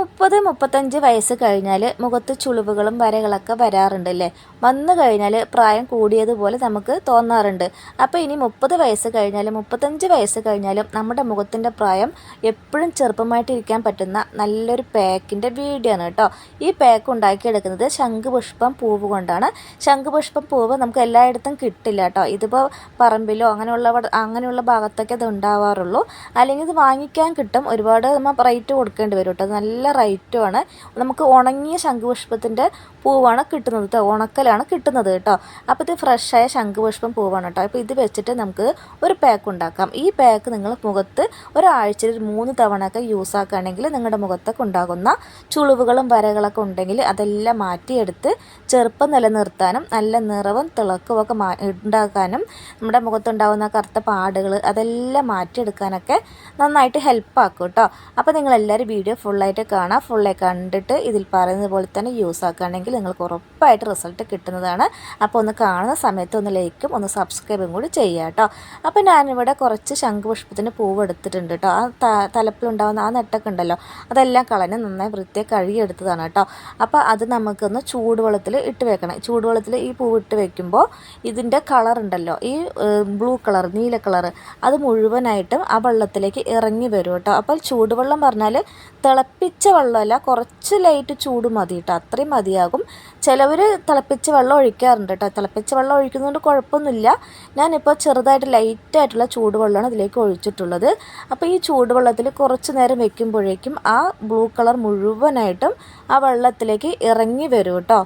മുപ്പത് മുപ്പത്തഞ്ച് വയസ്സ് കഴിഞ്ഞാൽ മുഖത്ത് ചുളിവുകളും വരകളൊക്കെ വരാറുണ്ടല്ലേ? വന്നു കഴിഞ്ഞാൽ പ്രായം കൂടിയതുപോലെ നമുക്ക് തോന്നാറുണ്ട്. അപ്പോൾ ഇനി മുപ്പത് വയസ്സ് കഴിഞ്ഞാലും മുപ്പത്തഞ്ച് വയസ്സ് കഴിഞ്ഞാലും നമ്മുടെ മുഖത്തിന്റെ പ്രായം എപ്പോഴും ചെറുപ്പമായിട്ടിരിക്കാൻ പറ്റുന്ന നല്ലൊരു പാക്കിന്റെ വീഡിയോ ആണ് കേട്ടോ. ഈ പാക്ക് ഉണ്ടാക്കിയെടുക്കുന്നത് ശംഖുപുഷ്പം പൂവ് കൊണ്ടാണ്. ശംഖുപുഷ്പം പൂവ് നമുക്ക് എല്ലായിടത്തും കിട്ടില്ല കേട്ടോ. ഇതിപ്പോൾ പറമ്പിലോ അങ്ങനെയുള്ള അങ്ങനെയുള്ള ഭാഗത്തൊക്കെ ഇത് ഉണ്ടാവാറുള്ളൂ. അല്ലെങ്കിൽ ഇത് വാങ്ങിക്കാൻ കിട്ടും. ഒരുപാട് നമ്മൾ റേറ്റ് കൊടുക്കേണ്ടി വരും കേട്ടോ. നല്ല റേറ്റുമാണ്. നമുക്ക് ഉണങ്ങിയ ശംഖുപുഷ്പത്തിന്റെ പൂവാണ് കിട്ടുന്നത് കേട്ടോ ഉണക്കലാണ് കിട്ടുന്നത് കേട്ടോ അപ്പോൾ ഇത് ഫ്രഷായ ശംഖുപുഷ്പം പൂവാണ് കേട്ടോ അപ്പോൾ ഇത് വെച്ചിട്ട് നമുക്ക് ഒരു പാക്ക് ഉണ്ടാക്കാം. ഈ പാക്ക് നിങ്ങൾ മുഖത്ത് ഒരാഴ്ചയിൽ ഒരു മൂന്ന് തവണയൊക്കെ യൂസ് ആക്കുകയാണെങ്കിൽ നിങ്ങളുടെ മുഖത്തൊക്കെ ഉണ്ടാകുന്ന ചുളിവുകളും വരകളൊക്കെ ഉണ്ടെങ്കിൽ അതെല്ലാം മാറ്റിയെടുത്ത് ചെറുപ്പം നിലനിർത്താനും നല്ല നിറവും തിളക്കവും ഒക്കെ മാ ഉണ്ടാക്കാനും നമ്മുടെ മുഖത്തുണ്ടാകുന്ന കറുത്ത പാടുകൾ അതെല്ലാം മാറ്റിയെടുക്കാനൊക്കെ നന്നായിട്ട് ഹെൽപ്പാക്കും കേട്ടോ അപ്പോൾ നിങ്ങളെല്ലാവരും വീഡിയോ ഫുള്ളായിട്ട് കാണാം ഫുള്ളായി കണ്ടിട്ട് ഇതിൽ പറയുന്നത് പോലെ തന്നെ യൂസ് ആക്കുകയാണെങ്കിൽ നിങ്ങൾക്ക് ഉറപ്പായിട്ട് റിസൾട്ട് കിട്ടുന്നതാണ്. അപ്പോൾ ഒന്ന് കാണുന്ന സമയത്ത് ഒന്ന് ലൈക്കും ഒന്ന് സബ്സ്ക്രൈബും കൂടി ചെയ്യുക കേട്ടോ. അപ്പോൾ ഞാനിവിടെ കുറച്ച് ശംഖുപുഷ്പത്തിന് പൂവ് എടുത്തിട്ടുണ്ട് കേട്ടോ. ആ തലപ്പിലുണ്ടാകുന്ന ആ നെട്ടൊക്കെ ഉണ്ടല്ലോ അതെല്ലാം കളഞ്ഞ് നന്നായി വൃത്തിയായി കഴുകിയെടുത്തതാണ് കേട്ടോ. അപ്പോൾ അത് നമുക്കൊന്ന് ചൂടുവെള്ളത്തിൽ ഇട്ട് വെക്കണം. ചൂടുവെള്ളത്തിൽ ഈ പൂവ് ഇട്ട് വെക്കുമ്പോൾ ഇതിന്റെ കളർ ഉണ്ടല്ലോ ഈ ബ്ലൂ കളർ നീല കളർ അത് മുഴുവനായിട്ടും ആ വെള്ളത്തിലേക്ക് ഇറങ്ങി വരും കേട്ടോ. അപ്പോൾ ചൂടുവെള്ളം പറഞ്ഞാൽ തിളപ്പിച്ച വെള്ളമല്ല കുറച്ച് ലൈറ്റ് ചൂട് മതി കേട്ടോ അത്രയും മതിയാകും. ചിലവർ തിളപ്പിച്ച വെള്ളം ഒഴിക്കാറുണ്ട് കേട്ടോ തിളപ്പിച്ച വെള്ളം ഒഴിക്കുന്നതുകൊണ്ട് കുഴപ്പമൊന്നുമില്ല. ഞാനിപ്പോൾ ചെറുതായിട്ട് ലൈറ്റായിട്ടുള്ള ചൂടുവെള്ളമാണ് ഇതിലേക്ക് ഒഴിച്ചിട്ടുള്ളത്. അപ്പോൾ ഈ ചൂടുവെള്ളത്തിൽ കുറച്ച് നേരം വെക്കുമ്പോഴേക്കും ആ ബ്ലൂ കളർ മുഴുവനായിട്ടും ആ വെള്ളത്തിലേക്ക് ഇറങ്ങി വരും കേട്ടോ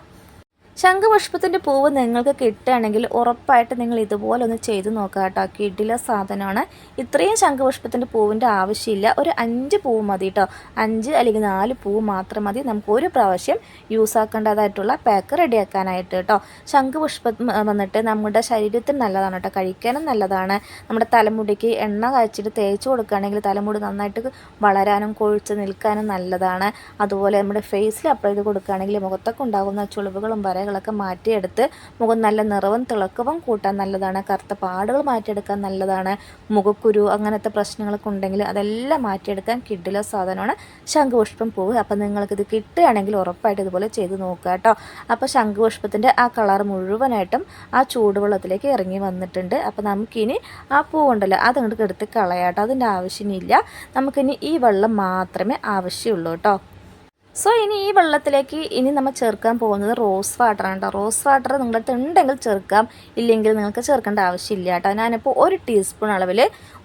ശംഖുപുഷ്പത്തിന്റെ പൂവ് നിങ്ങൾക്ക് കിട്ടുകയാണെങ്കിൽ ഉറപ്പായിട്ട് നിങ്ങൾ ഇതുപോലെ ഒന്ന് ചെയ്ത് നോക്കുക കേട്ടോ. കിടില സാധനമാണ്. ഇത്രയും ശംഖുപുഷ്പത്തിന്റെ പൂവിന്റെ ആവശ്യമില്ല. ഒരു അഞ്ച് പൂവ് മതി കേട്ടോ. അഞ്ച് അല്ലെങ്കിൽ നാല് പൂവ് മാത്രം മതി. നമുക്ക് ഒരു പ്രാവശ്യം യൂസ് ആക്കേണ്ടതായിട്ടുള്ള പാക്ക് റെഡിയാക്കാനായിട്ട് കേട്ടോ. ശംഖുപുഷ്പം വന്നിട്ട് നമ്മുടെ ശരീരത്തിന് നല്ലതാണ് കേട്ടോ. കഴിക്കാനും നല്ലതാണ്. നമ്മുടെ തലമുടിക്ക് എണ്ണ കാച്ചിട്ട് തേച്ച് കൊടുക്കുകയാണെങ്കിൽ തലമുടി നന്നായിട്ട് വളരാനും കൊഴിച്ച് നിൽക്കാനും നല്ലതാണ്. അതുപോലെ നമ്മുടെ ഫേസിൽ അപ്ലൈ ചെയ്ത് കൊടുക്കുകയാണെങ്കിൽ മുഖത്തൊക്കെ ഉണ്ടാകുന്ന ചുളിവുകളും വരകളൊക്കെ മാറ്റിയെടുത്ത് മുഖം നല്ല നിറവും തിളക്കവും കൂട്ടാൻ നല്ലതാണ്. കറുത്ത പാടുകൾ മാറ്റിയെടുക്കാൻ നല്ലതാണ്. മുഖക്കുരു അങ്ങനത്തെ പ്രശ്നങ്ങളൊക്കെ ഉണ്ടെങ്കിൽ അതെല്ലാം മാറ്റിയെടുക്കാൻ കിഡിലെ സാധനമാണ് ശംഖുപുഷ്പം പൂവ്. അപ്പം നിങ്ങൾക്കിത് കിട്ടുകയാണെങ്കിൽ ഉറപ്പായിട്ട് ഇതുപോലെ ചെയ്ത് നോക്കുക കേട്ടോ. അപ്പോൾ ശംഖുപുഷ്പത്തിന്റെ ആ കളർ മുഴുവനായിട്ടും ആ ചൂടുവെള്ളത്തിലേക്ക് ഇറങ്ങി വന്നിട്ടുണ്ട്. അപ്പോൾ നമുക്കിനി ആ പൂവുണ്ടല്ലോ അതങ്ങോട്ട് എടുത്ത് കളയാട്ടോ അതിന്റെ ആവശ്യമില്ല. നമുക്കിനി ഈ വെള്ളം മാത്രമേ ആവശ്യമുള്ളൂ കേട്ടോ. സോ ഇനി ഈ വെള്ളത്തിലേക്ക് ഇനി നമ്മൾ ചേർക്കാൻ പോകുന്നത് റോസ് വാട്ടറാണ് കേട്ടോ റോസ് വാട്ടർ നിങ്ങളുടെ അടുത്ത് ഉണ്ടെങ്കിൽ ചേർക്കാം. ഇല്ലെങ്കിൽ നിങ്ങൾക്ക് ചേർക്കേണ്ട ആവശ്യമില്ല കേട്ടോ ഞാനിപ്പോൾ ഒരു ടീസ്പൂൺ അളവിൽ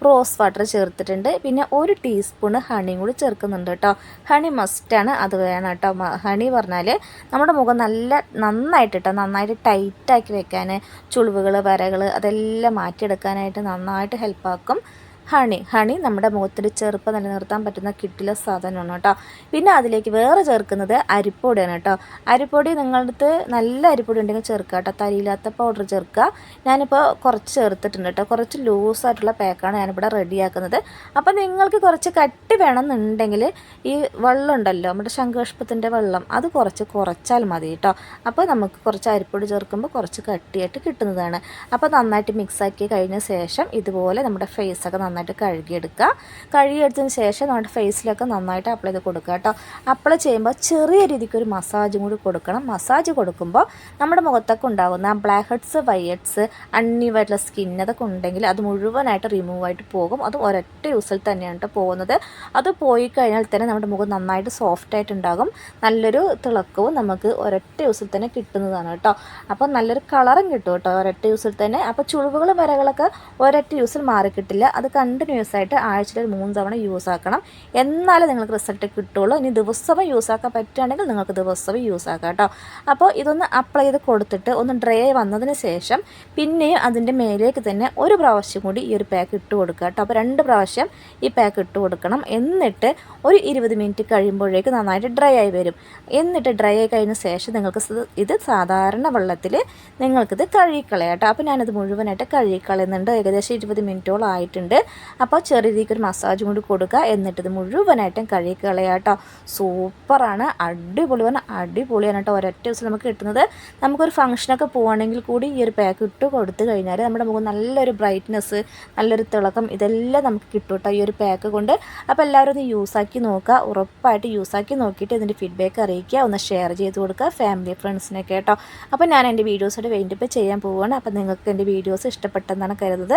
റോസ് വാട്ടർ ചേർത്തിട്ടുണ്ട്. പിന്നെ ഒരു ടീസ്പൂൺ ഹണിയും കൂടി ചേർക്കുന്നുണ്ട് കേട്ടോ ഹണി മസ്റ്റാണ് അത് വേണം കേട്ടോ ഹണി പറഞ്ഞാൽ നമ്മുടെ മുഖം നല്ല നന്നായിട്ട് കേട്ടോ നന്നായിട്ട് ടൈറ്റാക്കി വെക്കാൻ ചുളിവുകൾ വരകൾ അതെല്ലാം മാറ്റിയെടുക്കാനായിട്ട് നന്നായിട്ട് ഹെൽപ്പാക്കും ഹണി ഹണി നമ്മുടെ മുഖത്തിൽ ചെറുപ്പ് നിലനിർത്താൻ പറ്റുന്ന കിട്ടിലെ സാധനമാണ് കേട്ടോ. പിന്നെ അതിലേക്ക് വേറെ ചേർക്കുന്നത് അരിപ്പൊടിയാണ് കേട്ടോ. അരിപ്പൊടി നിങ്ങളുടെ അടുത്ത് നല്ല അരിപ്പൊടി ഉണ്ടെങ്കിൽ ചേർക്കുക കേട്ടോ. തരിയില്ലാത്ത പൗഡർ ചേർക്കുക. ഞാനിപ്പോൾ കുറച്ച് ചേർത്തിട്ടുണ്ട് കേട്ടോ. കുറച്ച് ലൂസായിട്ടുള്ള പാക്കാണ് ഞാനിവിടെ റെഡിയാക്കുന്നത് അപ്പോൾ നിങ്ങൾക്ക് കുറച്ച് കട്ടി വേണമെന്നുണ്ടെങ്കിൽ ഈ വെള്ളം ഉണ്ടല്ലോ നമ്മുടെ ശങ്കുഷ്പത്തിന്റെ വെള്ളം അത് കുറച്ച് കുറച്ചാൽ മതി കേട്ടോ. അപ്പോൾ നമുക്ക് കുറച്ച് അരിപ്പൊടി ചേർക്കുമ്പോൾ കുറച്ച് കട്ടിയായിട്ട് കിട്ടുന്നതാണ്. അപ്പോൾ നന്നായിട്ട് മിക്സാക്കി കഴിഞ്ഞ ശേഷം ഇതുപോലെ നമ്മുടെ ഫേസൊക്കെ നന്നായിട്ട് കഴുകിയെടുക്കുക. കഴുകിയെടുത്തതിന് ശേഷം നമ്മുടെ ഫേസിലൊക്കെ നന്നായിട്ട് അപ്ലൈ ചെയ്ത് കൊടുക്കുക കേട്ടോ. അപ്ലൈ ചെയ്യുമ്പോൾ ചെറിയ രീതിക്ക് ഒരു മസാജും കൂടി കൊടുക്കണം. മസാജ് കൊടുക്കുമ്പോൾ നമ്മുടെ മുഖത്തൊക്കെ ഉണ്ടാകുന്ന ബ്ലാക്ക് ഹെഡ്സ് വൈറ്റ്സ് അൺഈവായിട്ടുള്ള സ്കിൻ അതൊക്കെ ഉണ്ടെങ്കിൽ അത് മുഴുവനായിട്ട് റിമൂവ് ആയിട്ട് പോകും. അത് ഒരൊറ്റ യൂസിൽ തന്നെയാണ് കേട്ടോ പോകുന്നത്. അത് പോയി കഴിഞ്ഞാൽ തന്നെ നമ്മുടെ മുഖം നന്നായിട്ട് സോഫ്റ്റ് ആയിട്ട് ഉണ്ടാകും. നല്ലൊരു തിളക്കവും നമുക്ക് ഒരൊറ്റ യൂസിൽ തന്നെ കിട്ടുന്നതാണ് കേട്ടോ. അപ്പോൾ നല്ലൊരു കളറും കിട്ടും കേട്ടോ ഒരൊറ്റ യൂസിൽ തന്നെ. അപ്പോൾ ചുളിവുകളും വരകളൊക്കെ ഒരൊറ്റ യൂസിൽ മാറിക്കിട്ടില്ല. അത് കണ്ടിന്യൂസ് ആയിട്ട് ആഴ്ചയിൽ ഒരു മൂന്ന് തവണ യൂസ് ആക്കണം. എന്നാലേ നിങ്ങൾക്ക് റിസൾട്ട് കിട്ടുള്ളൂ. ഇനി ദിവസവും യൂസ് ആക്കാൻ പറ്റുകയാണെങ്കിൽ നിങ്ങൾക്ക് ദിവസവും യൂസ് ആക്കാം കേട്ടോ. അപ്പോൾ ഇതൊന്ന് അപ്ലൈ ചെയ്ത് കൊടുത്തിട്ട് ഒന്ന് ഡ്രൈ വന്നതിന് ശേഷം പിന്നെയും അതിന്റെ മേലേക്ക് തന്നെ ഒരു പ്രാവശ്യം കൂടി ഈ ഒരു പാക്ക് ഇട്ട് കൊടുക്കുക കേട്ടോ. അപ്പോൾ രണ്ട് പ്രാവശ്യം ഈ പാക്ക് ഇട്ട് കൊടുക്കണം. എന്നിട്ട് ഒരു ഇരുപത് മിനിറ്റ് കഴിയുമ്പോഴേക്ക് നന്നായിട്ട് ഡ്രൈ ആയി വരും. എന്നിട്ട് ഡ്രൈ ആയി കഴിഞ്ഞ ശേഷം നിങ്ങൾക്ക് ഇത് സാധാരണ വെള്ളത്തിൽ നിങ്ങൾക്കിത് കഴുകിക്കളയാം കേട്ടോ. അപ്പോൾ ഞാനത് മുഴുവനായിട്ട് കഴുകിക്കളയുന്നുണ്ട്. ഏകദേശം ഇരുപത് മിനിറ്റോളം ആയിട്ടുണ്ട്. അപ്പോൾ ചെറിയ രീതിക്ക് ഒരു മസാജും കൂടി കൊടുക്കുക. എന്നിട്ട് ഇത് മുഴുവനായിട്ടും കഴുകി കളയാട്ടോ സൂപ്പറാണ് അടിപൊളി പറഞ്ഞാൽ അടിപൊളിയാണ് കേട്ടോ. ഒരൊറ്റ ദിവസം നമുക്ക് കിട്ടുന്നത്. നമുക്കൊരു ഫംഗ്ഷനൊക്കെ പോകണമെങ്കിൽ കൂടി ഈ ഒരു പാക്ക് ഇട്ട് കൊടുത്തു കഴിഞ്ഞാൽ നമ്മുടെ മുഖം നല്ലൊരു ബ്രൈറ്റ്നെസ് നല്ലൊരു തിളക്കം ഇതെല്ലാം നമുക്ക് കിട്ടും കേട്ടോ ഈ ഒരു പാക്ക് കൊണ്ട്. അപ്പോൾ എല്ലാവരും ഒന്ന് യൂസാക്കി നോക്കുക. ഉറപ്പായിട്ട് യൂസാക്കി നോക്കിയിട്ട് ഇതിന്റെ ഫീഡ്ബാക്ക് അറിയിക്കുക. ഒന്ന് ഷെയർ ചെയ്ത് കൊടുക്കുക ഫാമിലി ഫ്രണ്ട്സിനൊക്കെ കേട്ടോ. അപ്പോൾ ഞാൻ എന്റെ വീഡിയോസായിട്ട് വേണ്ടിപ്പോൾ ചെയ്യാൻ പോവുകയാണ് അപ്പോൾ നിങ്ങൾക്ക് എന്റെ വീഡിയോസ് ഇഷ്ടപ്പെട്ടെന്നാണ് കരുതുന്നത്.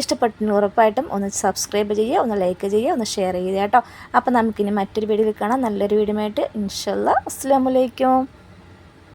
ഇഷ്ടപ്പെട്ടെന്ന് ഉറപ്പായിട്ടും ഒന്ന് സബ്സ്ക്രൈബ് ചെയ്യുക ഒന്ന് ലൈക്ക് ചെയ്യുക ഒന്ന് ഷെയർ ചെയ്യുക കേട്ടോ. അപ്പോൾ നമുക്കിനി മറ്റൊരു വീഡിയോയിൽ കാണാം. നല്ലൊരു വീഡിയോ ആയിട്ട് ഇൻഷല്ല അസ്സാം വലൈക്കും